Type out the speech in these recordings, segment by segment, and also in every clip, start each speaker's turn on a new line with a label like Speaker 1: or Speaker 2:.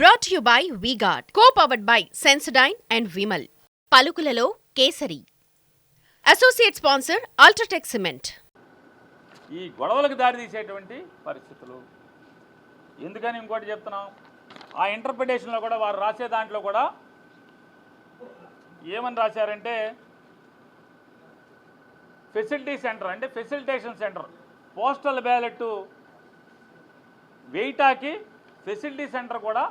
Speaker 1: Brought you by V-Guard co powered by Sensodyne and Vimal పలుకులలో కేసరి. Associate sponsor UltraTech cement
Speaker 2: ఈ గొడవలకు దారితీసేటువంటి పరిస్థితులు. ఎందుకని ఇంకోటి చెప్తున్నాం? ఆ ఇంటర్ప్రిటేషన్లో కూడా వారు రాసే దాంట్లో కూడా ఏమని రాశారంటే ఫెసిలిటీ సెంటర్ అంటే ఫెసిలిటేషన్ సెంటర్ పోస్టల్ బ్యాలెట్ వెయిటాకి ఫెసిలిటీ సెంటర్ కూడా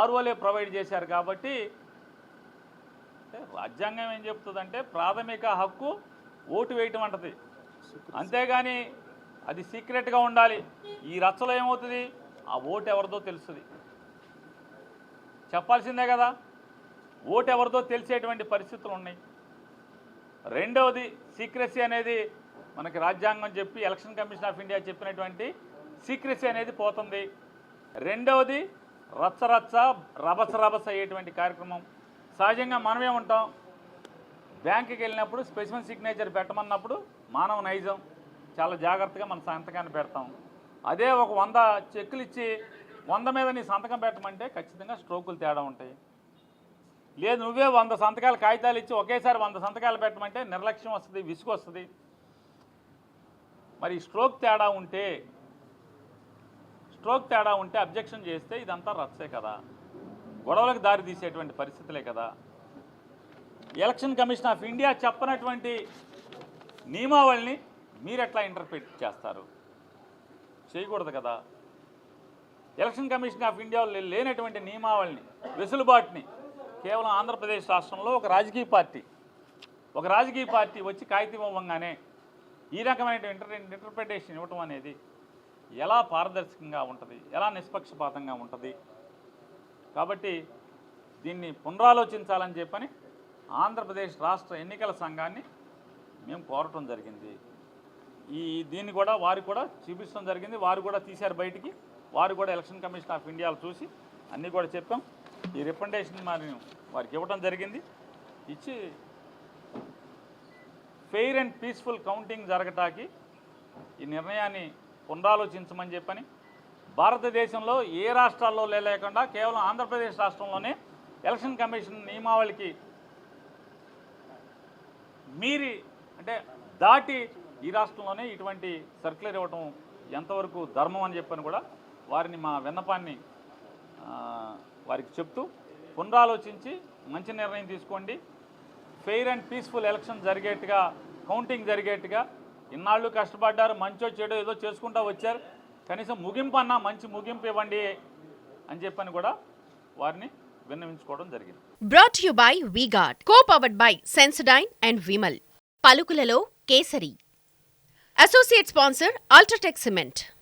Speaker 2: ఆర్ఓలే ప్రొవైడ్ చేశారు కాబట్టి రాజ్యాంగం ఏం చెప్తుందంటే ప్రాథమిక హక్కు ఓటు వేయటం అంటది. అంతేగాని అది సీక్రెట్గా ఉండాలి. ఈ రచ్చలో ఏమవుతుంది? ఆ ఓటు ఎవరిదో తెలుస్తుంది. చెప్పాల్సిందే కదా ఓటు ఎవరిదో తెలిసేటువంటి పరిస్థితులు ఉన్నాయి. రెండవది సీక్రెసీ అనేది మనకి రాజ్యాంగం చెప్పి ఎలక్షన్ కమిషన్ ఆఫ్ ఇండియా చెప్పినటువంటి సీక్రెసీ అనేది పోతుంది. రెండవది రచ్చ రచ్చ రభస రభస అయ్యేటువంటి కార్యక్రమం. సహజంగా మనమే ఉంటాం బ్యాంకుకి వెళ్ళినప్పుడు స్పెసిఫిక్ సిగ్నేచర్ పెట్టమన్నప్పుడు మానవ నైజం. చాలా జాగ్రత్తగా మన సంతకాన్ని పెడతాం. అదే ఒక వంద చెక్కులు ఇచ్చి వంద మీద నీ సంతకం పెట్టమంటే ఖచ్చితంగా స్ట్రోకులు తేడా ఉంటాయి. లేదు నువ్వే వంద సంతకాలు కాగితాలు ఇచ్చి ఒకేసారి వంద సంతకాలు పెట్టమంటే నిర్లక్ష్యం వస్తుంది విసుగు వస్తుంది. మరి స్ట్రోక్ తేడా ఉంటే స్ట్రోక్ తేడా ఉంటే అబ్జెక్షన్ చేస్తే ఇదంతా రచ్చే కదా. గొడవలకు దారి తీసేటువంటి పరిస్థితులే కదా. ఎలక్షన్ కమిషన్ ఆఫ్ ఇండియా చెప్పనటువంటి నియమావళిని మీరు ఎట్లా ఇంటర్ప్రిట్ చేస్తారు? చేయకూడదు కదా. ఎలక్షన్ కమిషన్ ఆఫ్ ఇండియాలో లేనటువంటి నియమావళిని వెసులుబాటుని కేవలం ఆంధ్రప్రదేశ్ రాష్ట్రంలో ఒక రాజకీయ పార్టీ ఒక రాజకీయ పార్టీ వచ్చి కాగితం ఇవ్వగానే ఈ రకమైన ఇంటర్ ఇంటర్ప్రిటేషన్ ఇవ్వటం అనేది ఎలా పారదర్శకంగా ఉంటుంది? ఎలా నిష్పక్షపాతంగా ఉంటుంది? కాబట్టి దీన్ని పునరాలోచించాలని చెప్పని ఆంధ్రప్రదేశ్ రాష్ట్ర ఎన్నికల సంఘాన్ని మేము కోరటం జరిగింది. ఈ దీన్ని కూడా వారు కూడా చూపించడం జరిగింది. వారు కూడా తీశారు బయటికి. వారు కూడా ఎలక్షన్ కమిషన్ ఆఫ్ ఇండియాలో చూసి అన్నీ కూడా చెప్పాం. ఈ రికమెండేషన్ మరి వారికి ఇవ్వడం జరిగింది. ఇచ్చి ఫెయిర్ అండ్ పీస్ఫుల్ కౌంటింగ్ జరగటానికి ఈ నిర్ణయాన్ని పునరాలోచించమని చెప్పని భారతదేశంలో ఏ రాష్ట్రాల్లో లేకుండా కేవలం ఆంధ్రప్రదేశ్ రాష్ట్రంలోనే ఎలక్షన్ కమిషన్ నియమావళికి మీరి అంటే దాటి ఈ రాష్ట్రంలోనే ఇటువంటి సర్క్యులర్ ఇవ్వటం ఎంతవరకు ధర్మం అని చెప్పని కూడా వారిని మా విన్నపాన్ని వారికి చెప్తూ పునరాలోచించి మంచి నిర్ణయం తీసుకోండి. ఫెయిర్ అండ్ పీస్ఫుల్ ఎలక్షన్ జరిగేట్టుగా కౌంటింగ్ జరిగేట్టుగా ఇన్నాళ్ళు కష్టపడ్డారు మంచో చెడో ఏదో చేసుకుంటూ వచ్చారు. కనీసం ముగింపు అన్నా మంచి ముగింపు ఇవ్వండి అని చెప్పని కూడా వారిని విన్నవించుకోవడం జరిగింది.
Speaker 1: Brought you by V-Guard co powered by Sensodyne and Vimal పలుకులలో kesari. Associate sponsor UltraTech cement